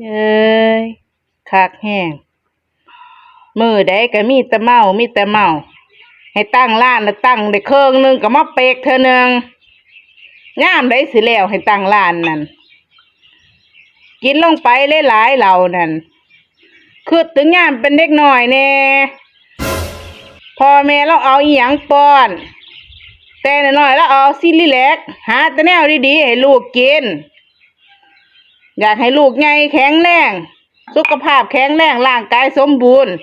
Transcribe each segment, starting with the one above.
เอ้ยคักแห้งมือใดก็มีแต่เมามีแต่เมา ให้ตั้งร้านแล้วตั้งได้เครื่องหนึงก็มาเปกเธอหนึงงามได้สิแล้วให้ตั้งร้านนั่นกินลงไปหลายๆเหล่านั่นคือถึงงามเป็นเด็กหน้อยแน่พ่อแม่เราเอาอีหยังป้อน แต่หน้อยแล้วเอาซิลิแลกหาแต่แนวดีๆให้ลูกกิน อยากให้ลูกใหญ่แข็งแรง สุขภาพแข็งแรงร่างกายสมบูรณ์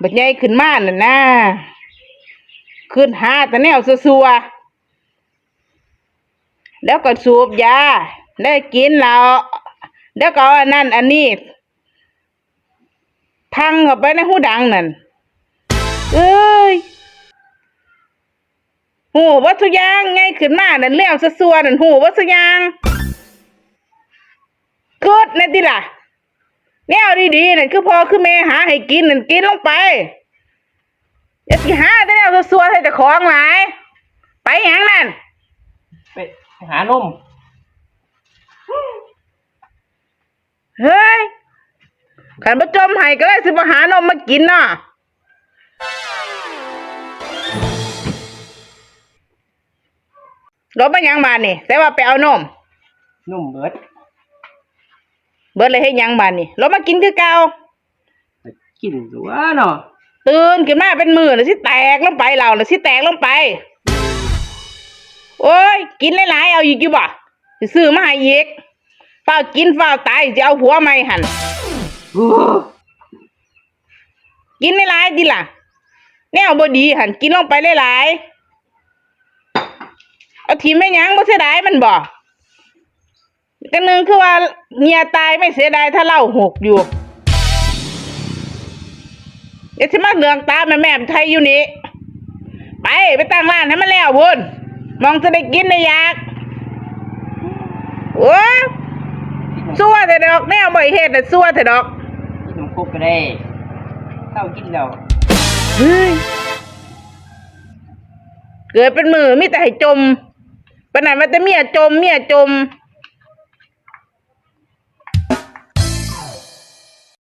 บัดใหญ่ขึ้นมาน่ะนะขึ้นหาแต่แนวซัวแล้วก็สูบยาได้กินแล้วแล้วก็อันนั้นอันนี้ทังเข้าไปในหูดังนั่นเอ้ยหูวัตถุยางไงขึ้นมานั่นแล้วซัวๆนั่นหูวัตถุยาง นั่นติล่ะ แนวดีๆนั่นคือพอคือแม่หาให้กินนั่นกินลงไปอย่าสิหาแต่แนวซัวๆให้แต่ของหลายไปหยังนั่น ไปหานมเฮ้ยขันประจมให้ก็เลยสิมาหานมมากินเนาะรถมาหยังมานี่แต่ว่าไปเอานม นุ่มเบิด เบิดเลยให้หยังมานี่รถมากินคือเก่ากินตัวเนาะตื่นขึ้นมาเป็นมือแล้วสิแตกลงไปเราแล้วสิแตกลงไป โอ้ย กินหลายๆเอาอีกอยู่บ่สิซื้อมาให้อีกเฝ้าวกินเฝ้าวตายจะเอาผัวใหม่หันโอ้กินหลายๆดิล่ะแนวบ่ดีหันกินลงไปหลายๆเอาทีไม่ยั้งบ่เสียดายมันบ่ กันหนึงคือว่าเมียตายไม่เสียดายถ้าเล่าหกอยู่เดี๋ยวสิมาเหลืองตาแม่แม่ไทยอยู่นี่ไปไปตั้งร้านให้มันแล้วพุ่นมองจะได้กินได้อยากโอ้ยซัวแต่ดอกแนวบ่อยเฮ็ดน่ะซัวแต่ดอกกินนมครบก็ได้เต้ากินแล้วเฮ้ยเกิดเป็นมือมีแต่ให้จมปานนั้นว่าแต่เมียจมเมียจม